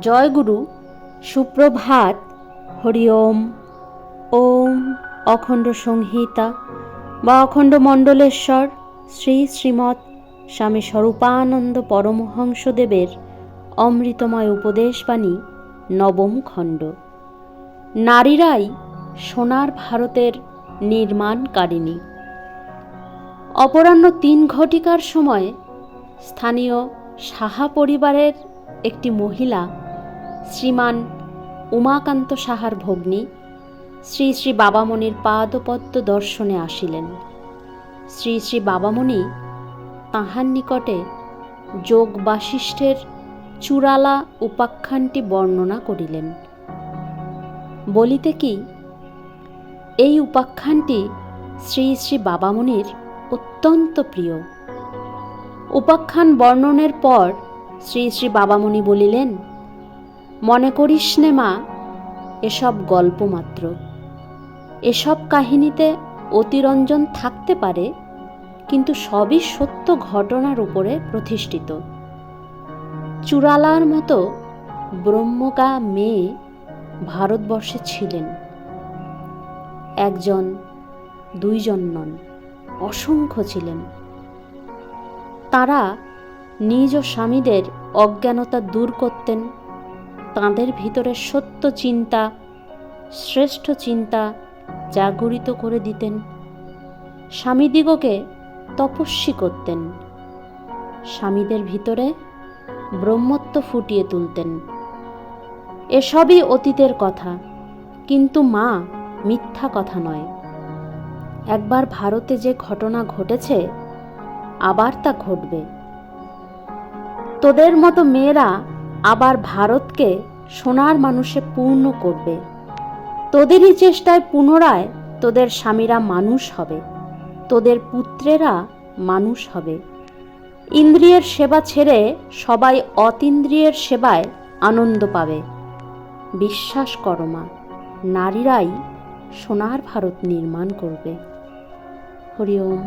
জয়গুরু, সুপ্রভাত হরি ওম ওম অখণ্ড সংহিতা, বা অখণ্ড মণ্ডলেশ্বর, শ্রী শ্রীমৎ স্বামী স্বরূপানন্দ পরমহংসদেবের অমৃতময় উপদেশবাণী, নবম খণ্ড। নারীরাই সোনার ভারতের নির্মাণকারিণী। অপরাহ্ন তিন ঘটিকার সময় স্থানীয় সাহা পরিবারের একটি মহিলা শ্রীমান উমাকান্ত সাহার ভগ্নী শ্রী শ্রী বাবামণির পাদপদ্ম দর্শনে আসিলেন। শ্রী শ্রী বাবামণি তাহার নিকটে যোগ বাশিষ্ঠের চূড়ালা উপাখ্যানটি বর্ণনা করিলেন। বলিতে কি, এই উপাখ্যানটি শ্রী শ্রী বাবামণির অত্যন্ত প্রিয়। উপাখ্যান বর্ণনের পর শ্রী শ্রী বাবামণি বলিলেন মনে করিস নে মা, এসব গল্প মাত্র। এসব কাহিনীতে অতিরঞ্জন থাকতে পারে, কিন্তু সবই সত্য ঘটনার উপরে প্রতিষ্ঠিত। চূড়ালার মতো ব্রহ্মকা মেয়ে ভারতবর্ষে ছিলেন। একজন, দুইজন নন, অসংখ্য ছিলেন। তারা নিজ স্বামীদের অজ্ঞানতা দূর করতেন তাঁদের ভিতরে সত্য চিন্তা, শ্রেষ্ঠ চিন্তা জাগরিত করে দিতেন। স্বামীদিগকে তপস্বী করতেন। স্বামীদের ভিতরে ব্রহ্মত্ব ফুটিয়ে তুলতেন। এসবই অতীতের কথা, কিন্তু মা মিথ্যা কথা নয়। একবার ভারতে যে ঘটনা ঘটেছে, আবার তা ঘটবে। তোদের মতো মেয়েরা আবার ভারতকে সোনার মানুষে পূর্ণ করবে। তোদেরই চেষ্টায় পুনরায় তোদের স্বামীরা মানুষ হবে। তোদের পুত্রেরা মানুষ হবে। ইন্দ্রিয়ের সেবা ছেড়ে সবাই অতীন্দ্রিয়ের সেবায় আনন্দ পাবে। বিশ্বাস করো মা, নারীরাই সোনার ভারত নির্মাণ করবে। হরি ওম।